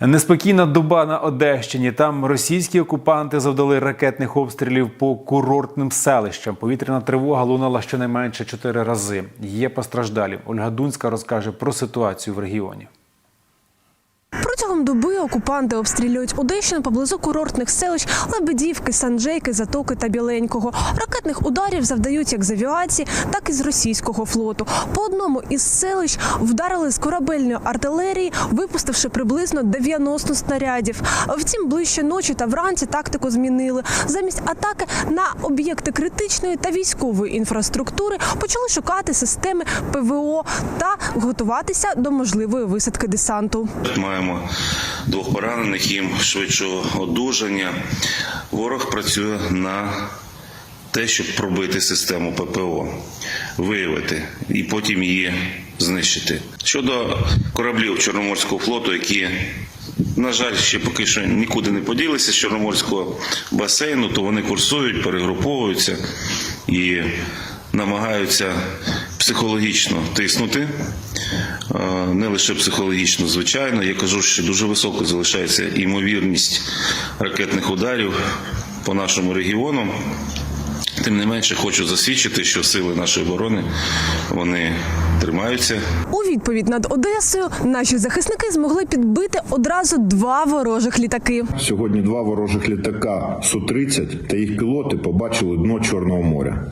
Неспокійна доба на Одещині. Там російські окупанти завдали ракетних обстрілів по курортним селищам. Повітряна тривога лунала щонайменше чотири рази. Є постраждалі. Ольга Дунська розкаже про ситуацію в регіоні. Протягом доби окупанти обстрілюють Одещину поблизу курортних селищ Лебедівки, Санджейки, Затоки та Біленького. Ракетних ударів завдають як з авіації, так і з російського флоту. По одному із селищ вдарили з корабельної артилерії, випустивши приблизно 90 снарядів. Втім, ближче ночі та вранці тактику змінили. Замість атаки на об'єкти критичної та військової інфраструктури почали шукати системи ПВО та готуватися до можливої висадки десанту. Маємо двох поранених, їм швидшого одужання. Ворог працює на те, щоб пробити систему ППО, виявити і потім її знищити. Щодо кораблів Чорноморського флоту, які, на жаль, ще поки що нікуди не поділися з Чорноморського басейну, то вони курсують, перегруповуються і намагаються психологічно тиснути. Не лише психологічно, звичайно. Я кажу, що дуже високо залишається імовірність ракетних ударів по нашому регіону. Тим не менше, хочу засвідчити, що сили нашої оборони вони тримаються. У відповідь над Одесою наші захисники змогли підбити одразу два ворожих літаки. Сьогодні два ворожих літака Су-30 та їх пілоти побачили дно Чорного моря.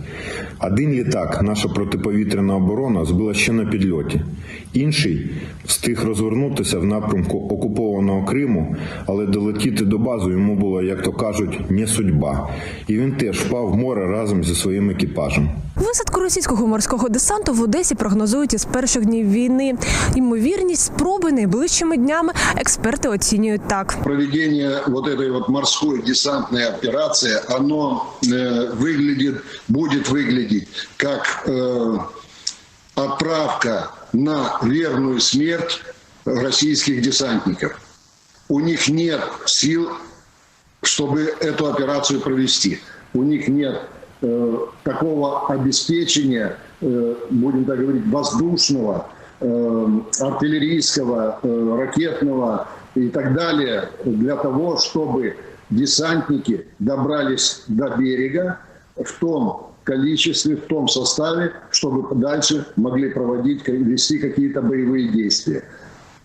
Один літак наша протиповітряна оборона збила ще на підльоті. Інший встиг розвернутися в напрямку окупованого Криму, але долетіти до бази йому було, як то кажуть, не судьба. І він теж впав в море разом зі своїм екіпажем. Висадку російського морського десанту в Одесі прогнозують із перших днів війни. Ймовірність спроби найближчими днями експерти оцінюють так. проведение вот этой вот морской десантной операции, оно э, выглядит, будет выглядеть как э, отправка на верную смерть российских десантников. У них нет сил, чтобы эту операцию провести. У них нет э, такого обеспечения, э, будем так говорить, воздушного, э, артиллерийского, ракетного и так далее для того, чтобы десантники добрались до берега в том количестве, в том составе, чтобы дальше могли проводить, вести какие-то боевые действия.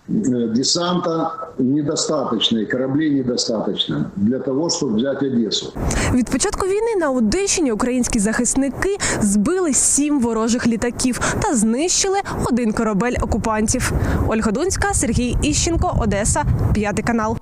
Э, Десанта недостаточно, кораблі недостаточно для того, щоб взяти Одесу. Від початку війни на Одещині українські захисники збили сім ворожих літаків та знищили один корабель окупантів. Ольга Дунська, Сергій Іщенко, Одеса, п'ятий канал.